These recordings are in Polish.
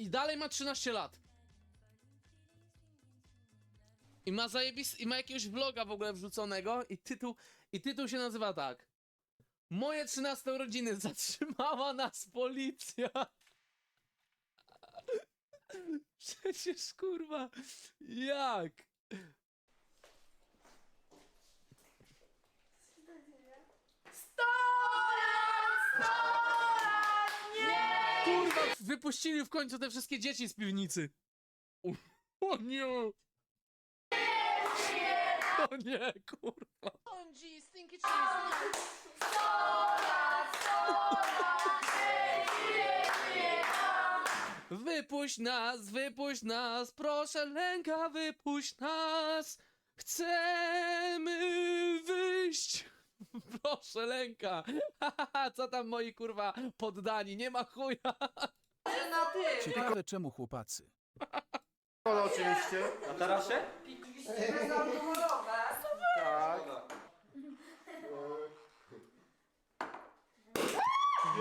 i dalej ma 13 lat. I ma zajebis, i ma jakiegoś vloga w ogóle wrzuconego i tytuł, i tytuł się nazywa tak. Moje 13 urodziny zatrzymała nas policja. Przecież kurwa, jak? Kurwa, wypuścili w końcu te wszystkie dzieci z piwnicy. O, o nie! O nie, kurwa. OMG, stinky cheese. Wypuść nas, wypuść nas, proszę Lenka, wypuść nas. Chcemy wyjść. Proszę Lenka. Co tam moi kurwa poddani? Nie ma chuja. Ciekawe czemu chłopacy. Kolo oczywiście. A teraz się? Tak.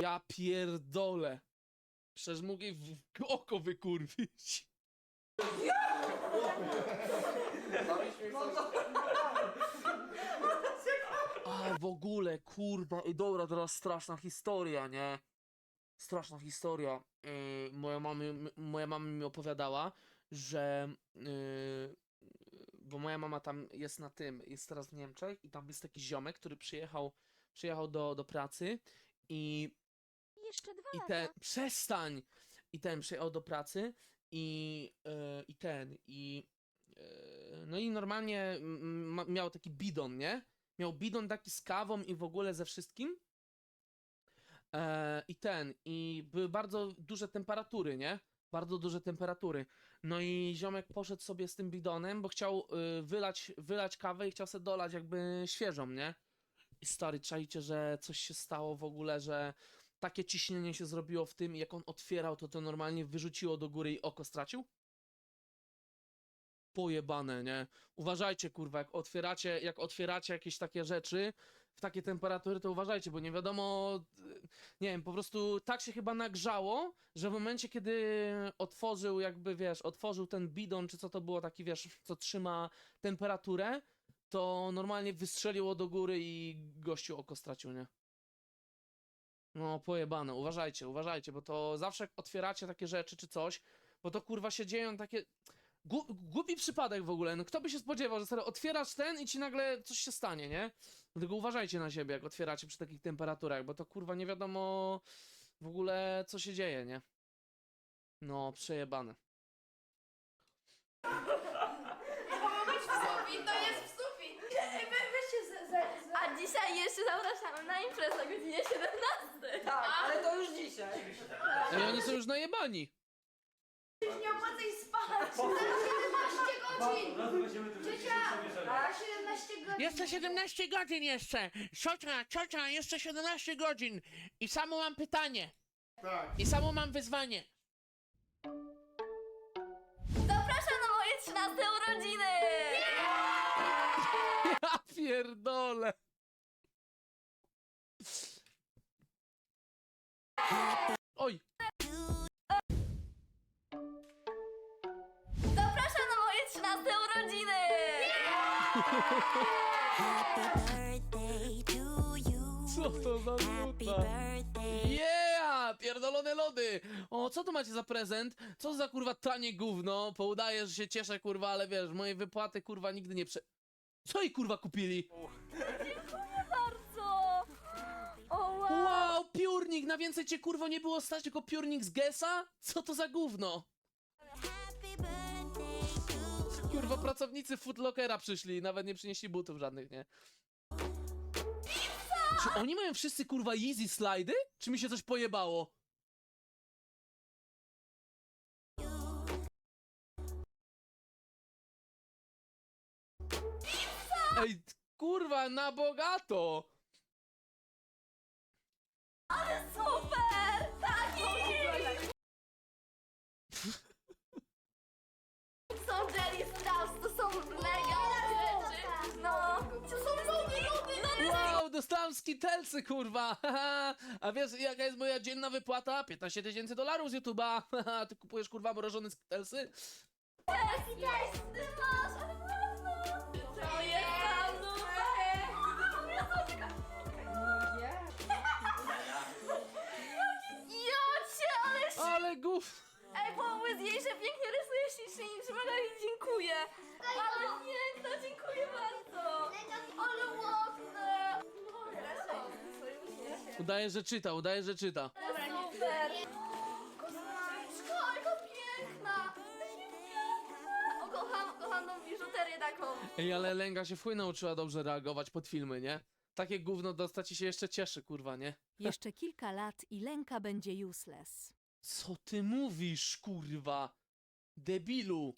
Ja pierdolę. Przecież mógł jej w oko wykurwić. A w ogóle, kurwa, i dobra, teraz straszna historia, nie? Straszna historia. Yy, moja, mama, moja mama mi opowiadała, że. Yy, bo moja mama tam jest na tym, jest teraz w Niemczech i tam jest taki ziomek, który przyjechał, przyjechał do, do pracy i Jeszcze dwa i lata. ten, przestań! I ten przyjechał do pracy i, e, i ten, i e, no i normalnie ma, miał taki bidon, nie? Miał bidon taki z kawą i w ogóle ze wszystkim. E, I ten, i były bardzo duże temperatury, nie? Bardzo duże temperatury. No i ziomek poszedł sobie z tym bidonem, bo chciał y, wylać, wylać kawę i chciał sobie dolać jakby świeżą, nie? I stary, czajcie, że coś się stało w ogóle, że takie ciśnienie się zrobiło w tym jak on otwierał, to to normalnie wyrzuciło do góry i oko stracił? Pojebane, nie? Uważajcie, kurwa, jak otwieracie, jak otwieracie jakieś takie rzeczy w takie temperatury, to uważajcie, bo nie wiadomo, y, nie wiem, po prostu tak się chyba nagrzało, że w momencie, kiedy otworzył jakby, wiesz, otworzył ten bidon, czy co to było, taki, wiesz, co trzyma temperaturę, to normalnie wystrzeliło do góry i gościu oko stracił, nie? No, pojebane, uważajcie, uważajcie, bo to zawsze otwieracie takie rzeczy czy coś, bo to kurwa się dzieją takie. Głupi przypadek w ogóle. No kto by się spodziewał, że sobie otwierasz ten i ci nagle coś się stanie, nie? Dlatego uważajcie na siebie, jak otwieracie przy takich temperaturach, bo to kurwa nie wiadomo w ogóle co się dzieje, nie? No, przejebane. Sufit, to jest w sufit! Ej, we, weźcie za, za, za... A dzisiaj jeszcze zapraszamy na imprezę o godzinie 17. Tak, ale to już dzisiaj. Ej, oni są już najebani. Nie opłaca ich spać! Za 17 Jeszcze 17 godzin jeszcze! Ciocia, ciocia, jeszcze 17 godzin! I samo mam pytanie. Tak. I samo mam wyzwanie. Zapraszam na moje 13 urodziny! Ja pierdolę. 16 urodziny! Co to za nuta? Yeah! Pierdolone lody! O, co tu macie za prezent? Co za kurwa tanie gówno? Poudaję, że się cieszę kurwa, ale wiesz, moje wypłaty kurwa nigdy nie prze... Co i kurwa kupili? Dziękuję bardzo! O wow! Wow, piórnik! Na więcej cię kurwo nie było stać, tylko piórnik z Gesa? Co to za gówno? Happy birthday. Kurwa, pracownicy Footlockera przyszli, nawet nie przynieśli butów żadnych, nie? Czy oni mają wszyscy kurwa easy slajdy? Czy mi się coś pojebało? Ej, kurwa, na bogato! Super! Taki! Są Jelly dostałem skitelcy, kurwa! A wiesz, jaka jest moja dzienna wypłata? 15 tysięcy dolarów z YouTube'a! Ty kupujesz, kurwa, mrożone skitelsy? Ty masz. To jest tam Jocie, ale się... Ale gów! Ej, powiedz jej, że pięknie rysujesz ślicznie i dziękuję. Ale piękna, dziękuję bardzo. Ale ładne. Udaje, że czyta, udaje, że czyta. Super. Jaka piękna. O, kocham, kocham tą biżuterię taką. Ej, ale Lęga się w chuj nauczyła dobrze reagować pod filmy, nie? Takie gówno dostać i się jeszcze cieszy, kurwa, nie? Jeszcze kilka lat i Lenka będzie useless. Co ty mówisz, kurwa? Debilu.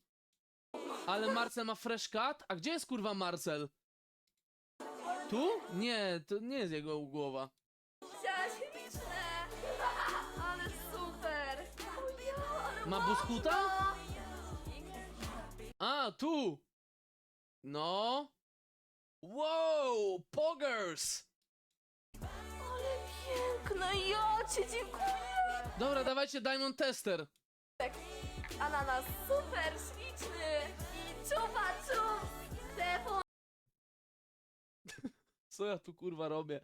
Ale Marcel ma fresh cut? A gdzie jest kurwa Marcel? Tu? Nie, to nie jest jego głowa. Ma buskuta? A, tu! No. Wow, poggers! Ale piękne, ja cię dziękuję. Dobra, dawajcie Diamond Tester. Ananas super śliczny i czupa czup. Telefon. Co ja tu kurwa robię?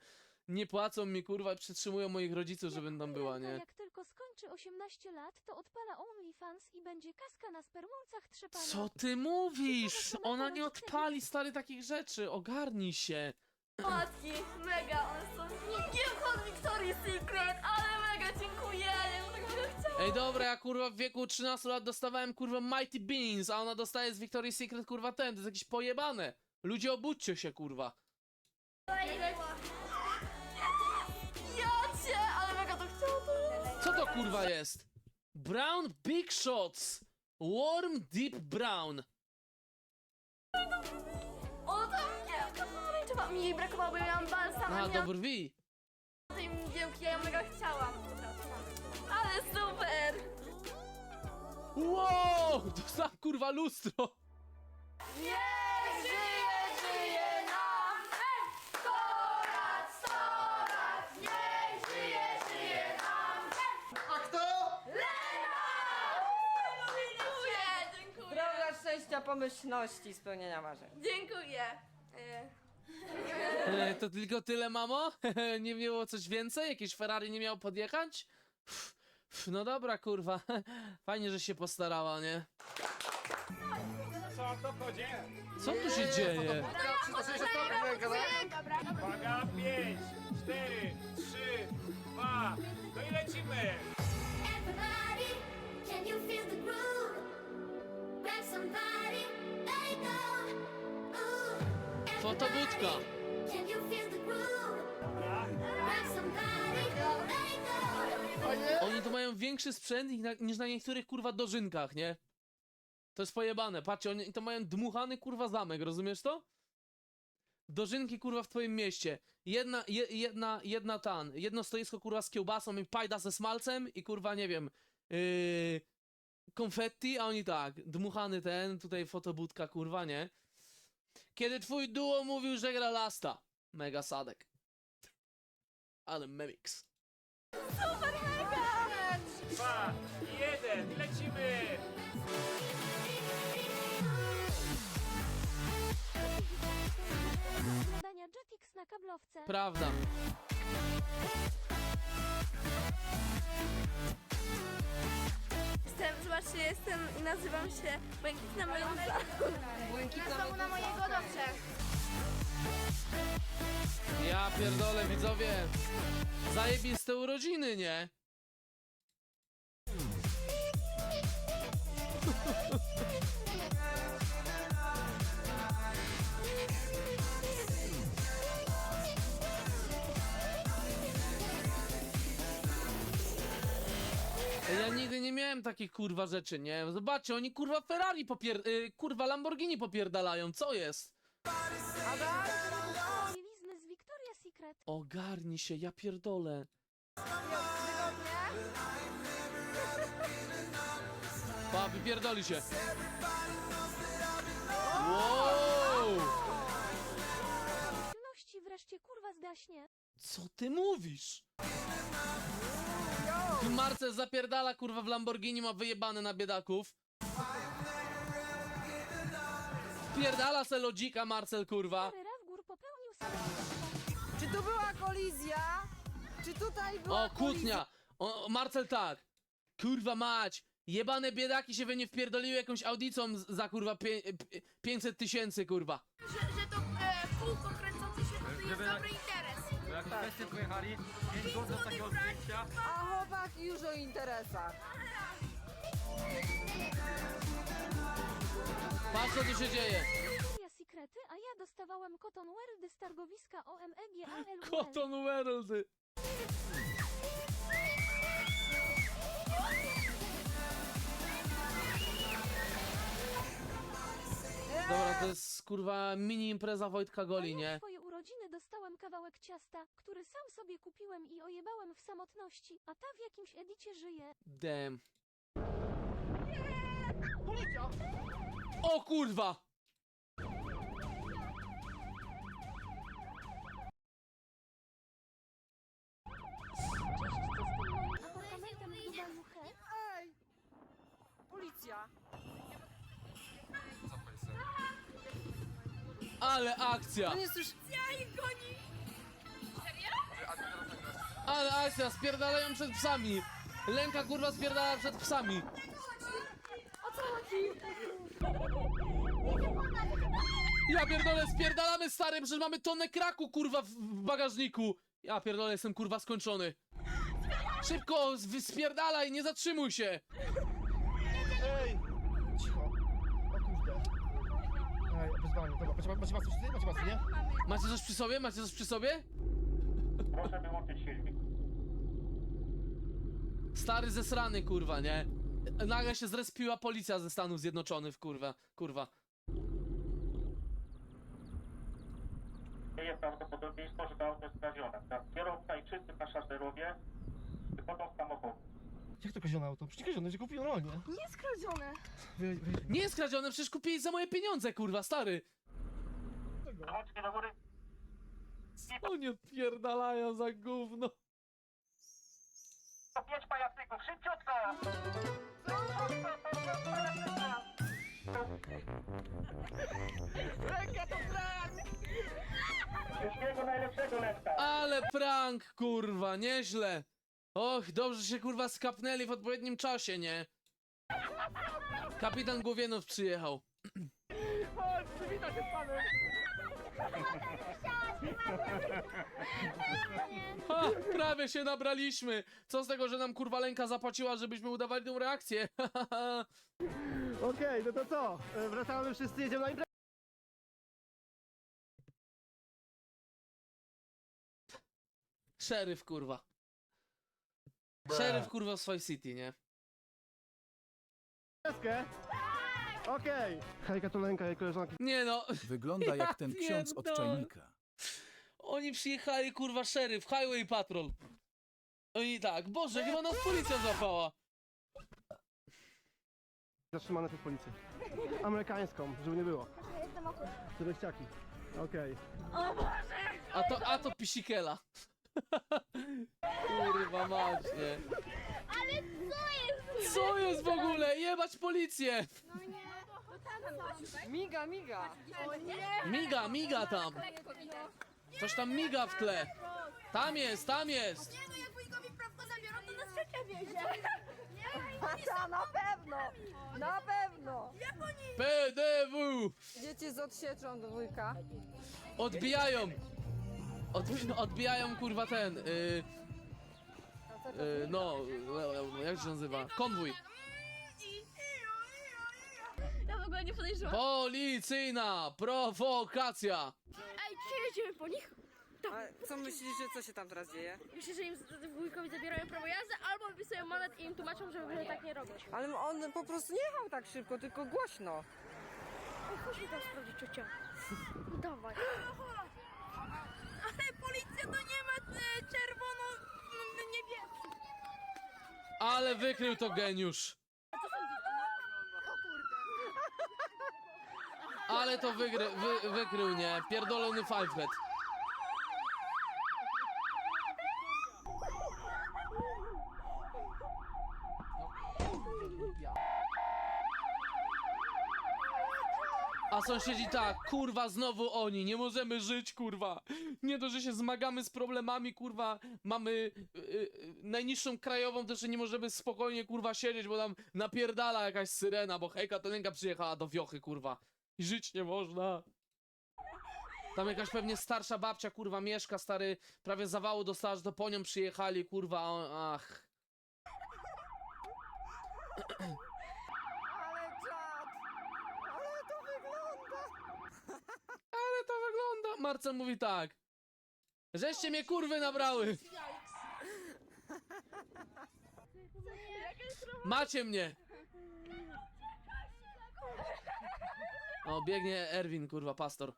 Nie płacą mi kurwa, przytrzymują moich rodziców, żebym tam była, nie? Jak tylko skończy 18 lat, to odpala OnlyFans i będzie kaska na spermulcach trzepana. Co ty mówisz? Ciekawe, co na Ona nie odpali stary takich rzeczy, ogarnij się. Matki, mega, one są nikiem od Victoria's Secret, ale mega dziękuję, ja bym tego mega chciała. Ej dobra, ja kurwa w wieku 13 lat dostawałem kurwa Mighty Beans, a ona dostaje z Victoria's Secret kurwa ten, to jest jakieś pojebane. Ludzie obudźcie się kurwa. Co to kurwa jest? Brown Big Shots. Warm Deep Brown. O, ta mgiełka pomarańczowa. Mi jej brakowało, bo ja miałam balsam, A, a miałam brwi. tej mgiełki, ja ją mega chciałam. Dobra. Ale super. Wow! Dostałem kurwa lustro. Nie żyje, żyje nam! Ej! Sto lat, sto lat! Nie żyje, żyje nam! A kto? Lena! Dziękuję, dziękuję. Droga szczęścia, pomyślności, spełnienia marzeń. Dziękuję. E, E, to tylko tyle, mamo? nie było coś więcej? Jakieś Ferrari nie miało podjechać? Pff, pff, No dobra, kurwa. Fajnie, że się postarała, nie? Co to wchodzi? Co tu się dzieje? 360 stopni ręka? Uwaga, 5, 4, 3, 2, no i lecimy! Everybody, can you feel the groove? Go. Oni tu mają większy sprzęt niż na, niż na niektórych kurwa dożynkach, nie? To jest pojebane. Patrzcie, oni to mają dmuchany kurwa zamek, rozumiesz to? Dożynki kurwa w twoim mieście. Jedna, je, jedna, jedna tan, jedno stoisko kurwa z kiełbasą i pajda ze smalcem i kurwa nie wiem, yy, konfetti, a oni tak, dmuchany ten, tutaj fotobudka kurwa, nie? Kiedy twój duo mówił, że gra lasta. Mega sadek. Ale memix. 2, 1 i lecimy! Badania Jetix na kablowce. Prawda. Jestem, zobaczcie, jestem i nazywam się Błękitna Meluza. Błękitna na mojego dobrze. Ja pierdolę, widzowie. Zajebiste urodziny, nie? Takich kurwa rzeczy, nie? Zobaczcie, oni kurwa Ferrari popier... Y, kurwa Lamborghini popierdalają, co jest? Bielizny z Victoria's Secret. Ogarnij się, ja pierdolę. Pa, wypierdoli się. Wow! Wreszcie kurwa zgaśnie. Co ty mówisz? Marcel zapierdala kurwa w Lamborghini, ma wyjebane na biedaków. Pierdala se lodzika Marcel kurwa. Popełnił samobójstwo. Czy tu była kolizja? Czy tutaj była O, kłótnia! O, Marcel tak. Kurwa mać! Jebane biedaki się we mnie wpierdoliły jakąś audicą z- za kurwa pie, p- 500 tysięcy kurwa. Że, że to e, kółko kręcące się to jest dobry interes. Jak wszyscy pojechali, 5 zł takiego zdjęcia. A chłopaki już o interesach. Patrz co tu się dzieje. Ja sekrety, a ja dostawałem Cotton World z targowiska E OMEG Cotton World. Dobra, to jest kurwa mini impreza Wojtka Goli, nie? Urodziny dostałem kawałek ciasta, który sam sobie kupiłem i ojebałem w samotności, a ta w jakimś edicie żyje. Damn. O kurwa! Ale akcja! On jest już... Ale akcja, spierdalają przed psami! Lęka kurwa spierdala przed psami! Ja pierdolę, spierdalamy stary, przecież mamy tonę kraku kurwa w, w bagażniku! Ja pierdolę, jestem kurwa skończony. Szybko, z- spierdalaj, nie zatrzymuj się! Ej! Cicho. O kurde. Ej, wyzwanie. Dobra, macie, macie masę wszyscy? Macie masę, nie? Macie coś przy sobie? Macie coś przy sobie? Proszę wyłączyć silnik. Stary zesrany kurwa, nie? Nagle się zrespiła policja ze Stanów Zjednoczonych, kurwa, kurwa. Jest prawdopodobieństwo, że to auto jest kradzione. Tak, Kierowca i wszyscy pasażerowie wychodzą z samochodu. Jak to kradzione auto? Przecież kradzione, że kupiłem rolnie. Nie skradzione. Wy, wy, Nie jest kradzione, przecież kupiłeś za moje pieniądze, kurwa, stary. Rączki do góry. Oni odpierdalają za gówno. To pięć pajacyków, szybciutko! Wszystkiego najlepszego, Leszka! Ale prank, kurwa, nieźle. Och, dobrze że się kurwa skapnęli w odpowiednim czasie, nie? Kapitan Głowienow przyjechał. Ha, prawie się nabraliśmy. Co z tego, że nam kurwa Lenka zapłaciła, żebyśmy udawali tą reakcję? Okej, no to co? E, Wracamy wszyscy, jedziemy na imprezę. Szeryf, kurwa. Szeryf, kurwa, w swojej city, nie? imprezkę. Okej. Hejka to Lenka, jej koleżanki. Nie no, Wygląda jak ten ksiądz od pierdolę. czajnika. Oni przyjechali, kurwa, szeryf, Highway Patrol. Oni tak, Boże, chyba nas policja złapała. Zatrzymane przez policję. Amerykańską, żeby nie było. Tureściaki. Okej. A to, a to pisikela. Kurwa mać, nie. Ale co jest? Co jest w ogóle? Jebać policję! No nie. Miga, miga! Miga, miga tam. Coś tam miga w tle. Tam jest, tam jest. Nie no, jak wujkowi prawko zabiorą, to nas trzecia wiezie. A na pewno! Na pewno! PDW. Dzieci z odsieczą do wujka. Odbijają. Odbi odbijają, kurwa, ten. Y, y, no, y, jak się nazywa? Konwój. Ja w ogóle nie podejrzewam. Policyjna prowokacja. Ej, dzisiaj jedziemy po nich. A co myślisz, że co się tam teraz dzieje? Myślę, że im z- wujkowi zabierają prawo jazdy albo wypisują mandat i im tłumaczą, żeby tak nie robić. Ale on po prostu nie jechał tak szybko, tylko głośno. Ej, chodźmy tam sprawdzić ciocia. No dawaj. Policja to nie ma e, czerwono niebieski. Ale wykrył to geniusz. Ale to wygry, wy, wykrył, nie? Pierdolony fivehead. Sąsiedzi tak, kurwa, znowu oni, nie możemy żyć, kurwa. Nie to, że się zmagamy z problemami, kurwa, mamy y, y, najniższą krajową, też nie możemy spokojnie, kurwa, siedzieć, bo tam napierdala jakaś syrena, bo hejka Telenka przyjechała do wiochy, kurwa. I żyć nie można. Tam jakaś pewnie starsza babcia, kurwa, mieszka, stary, prawie zawału dostała, że to po nią przyjechali, kurwa, on- ach. Ale czad! Ale to wygląda! Ale to wygląda. Marcel mówi tak. Żeście mnie kurwy nabrały. Macie mnie. O, biegnie Erwin, kurwa, pastor.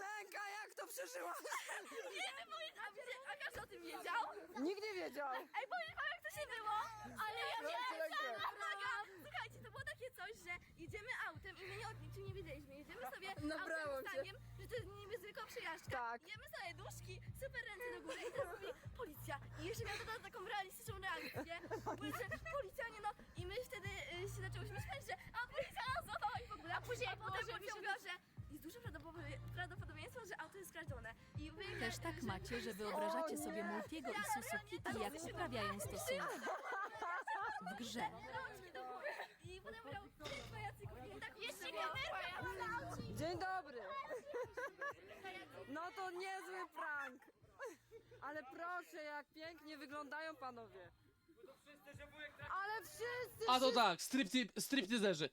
Lenka, jak to przeżyła? A wiecie, a każdy o tym wiedział? Nikt nie wiedział. Ej, powiem wam jak to się było, ale ja wiem, Uwaga, słuchajcie, to było coś, że jedziemy autem i my nie o niczym nie wiedzieliśmy. Jedziemy sobie Nabrało autem cię. zdaniem, że to jest niezwykła przejażdżka. Tak. Jemy sobie duszki, super ręce do góry i teraz mówi policja. I jeszcze miał to taką realistyczną reakcję. Mówi, że policja nie no. I my wtedy y, się zaczęłyśmy śmiać, że a policja nas złapała i w ogóle. A później a potem policja mówiła, że jest duże prawdopodobie- prawdopodobieństwo, że auto jest kradzione. I wy, Też tak macie, że wyobrażacie sobie. Multiego i Susukiti, jak uprawiają stosunki. W grze. I potem powiedział, "Ty, pajacyków, i tak jeszcze. Dzień dobry. No to niezły prank. Ale proszę, jak pięknie wyglądają panowie. Ale wszyscy, A to tak, stripti- stripteaserzy.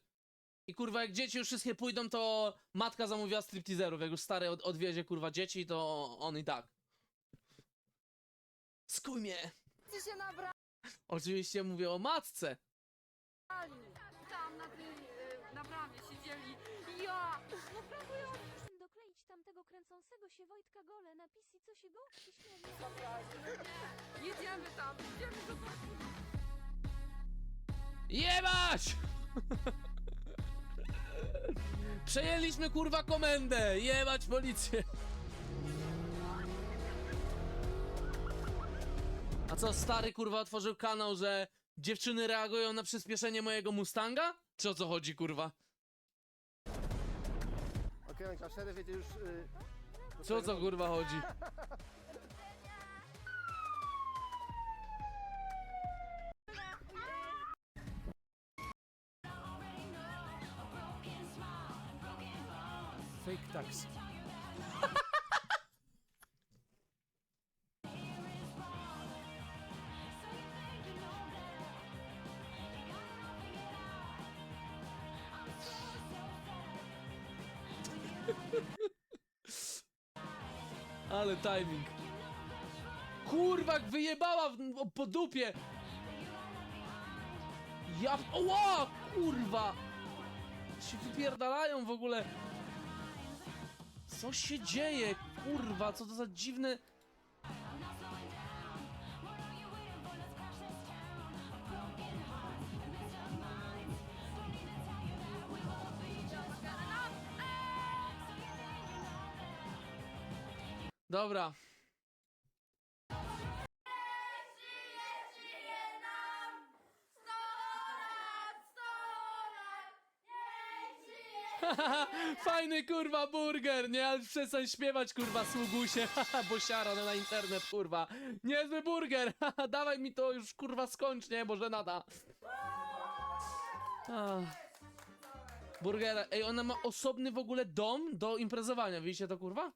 I kurwa, jak dzieci już wszystkie pójdą, to matka zamówiła stripteaserów. Jak już stary od- odwiezie kurwa dzieci, to on i tak. Skuj mnie. się nabrali. Oczywiście mówię o matce. Tam na tej, y, na bramie siedzieli. Ja! No dokleić tamtego kręcącego się Wojtka Gole napisy, co się gołki śmieje. Jedziemy tam, jedziemy do Jebać! Przejęliśmy kurwa komendę! Jebać policję! Co, stary kurwa otworzył kanał, że dziewczyny reagują na przyspieszenie mojego Mustanga? Czy o co chodzi kurwa? Okej, okay, wiecie już... y, Czy o co kurwa chodzi? Fake taxi. Ale timing. Kurwa, wyjebała w, po dupie. Ja... Oła! Kurwa! Się wypierdalają w ogóle. Co się dzieje? Kurwa, co to za dziwne... Dobra. Fajny kurwa burger, nie? Ale przestań śpiewać kurwa, haha, bo siara na internet kurwa. Niezły burger, dawaj mi to już kurwa skończ, nie? Bo nada. Burgera, ej, ona ma osobny w ogóle dom do imprezowania, widzicie to kurwa?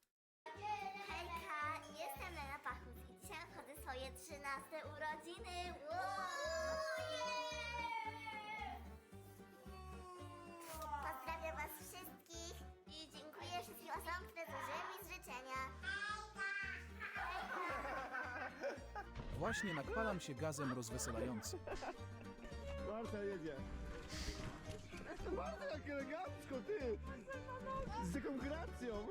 Właśnie nakpalam się gazem rozweselającym. Marta jedzie. Marta, jak elegancko, ty! Z taką gracją!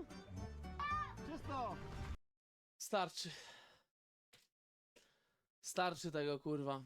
Czysto! Starczy. Starczy tego kurwa.